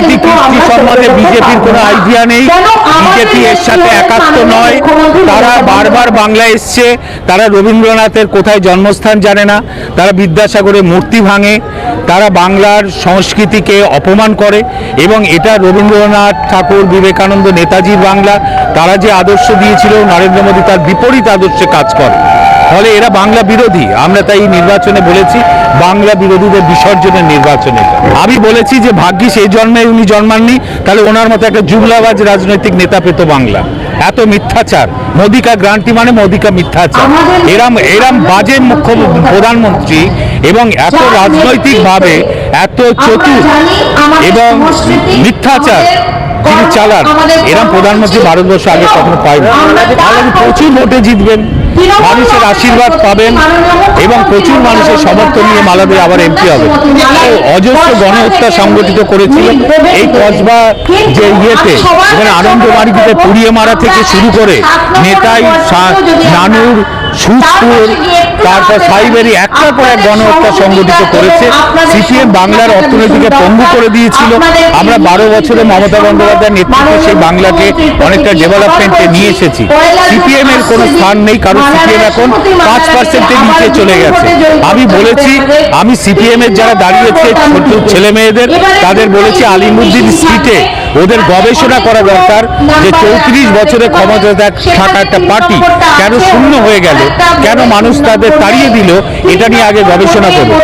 সংস্কৃতি কৃষ্টি সম্বন্ধে বিজেপির কোনো আইডিয়া নেই। বিজেপি এর সাথে একাত্ম নয়। তারা বারবার বাংলা এসছে। তারা রবীন্দ্রনাথের কোথায় জন্মস্থান জানে না। তারা বিদ্যাসাগরের মূর্তি ভাঙে। তারা বাংলার সংস্কৃতিকে অপমান করে এবং এটা রবীন্দ্রনাথ ঠাকুর বিবেকানন্দ নেতাজির বাংলা। তারা যে আদর্শ দিয়েছিল নরেন্দ্র মোদী তার বিপরীত আদর্শে কাজ করে। ফলে এরা বাংলা বিরোধী। আমরা তাই নির্বাচনে বলেছি বাংলা বিরোধীদের বিসর্জনের নির্বাচনে আমি বলেছি যে ভাগ্যিস এই জন্মে উনি জন্মাননি তাহলে ওনার মতো একটা জুমলাবাজ রাজনৈতিক নেতা পেত বাংলা। এত মিথ্যাচার। মোদিকা গ্রান্টি মানে মোদিকা মিথ্যাচার। এরাম এরাম বাজে মুখ্য প্রধানমন্ত্রী এবং এত রাজনৈতিকভাবে এত চতুর এবং মিথ্যাচার। যিনি চালান। এরম প্রধানমন্ত্রী ভারতবর্ষ আগে কখনো পায়নি। আগামী প্রচুর ভোটে জিতবেন। মানুষের আশীর্বাদ পাবেন এবং প্রচুর মানুষের সমর্থন নিয়ে মালাদে আবার এমপি হবে। অজস্র গণহত্যা সংগঠিত করেছিল এই কসবা যে ইয়েতে এখানে আনন্দবাড়িতে পুড়িয়ে মারা থেকে শুরু করে নেতাই নানুর সুজপুর তারপর সাইবেরি একটার পর এক গণহত্যা সংগঠিত করেছে। সিপিএম বাংলার অর্থনীতিকে পঙ্গু করে দিয়েছিল। আমরা বারো বছরে মমতা বন্দ্যোপাধ্যায়ের নেতৃত্বে সেই বাংলাকে অনেকটা ডেভেলপমেন্টে নিয়ে এসেছি। সিপিএম এর কোনো স্থান নেই কারণ সিপিএম এখন পাঁচ পার্সেন্টের নিচে চলে গেছে। আমি বলেছি আমি সিপিএম এর যারা দাঁড়িয়েছে ছোট ছেলে মেয়েদের তাদের বলেছি আলিমুদ্দিন সিটে ওদের গবেষণা করা দরকার যে চৌত্রিশ বছরে ক্ষমতা থাকা একটা পার্টি কেন শূন্য হয়ে গেল? কেন মানুষ তাদের তাড়িয়ে দিল? এটা নিয়ে আগে গবেষণা করুন।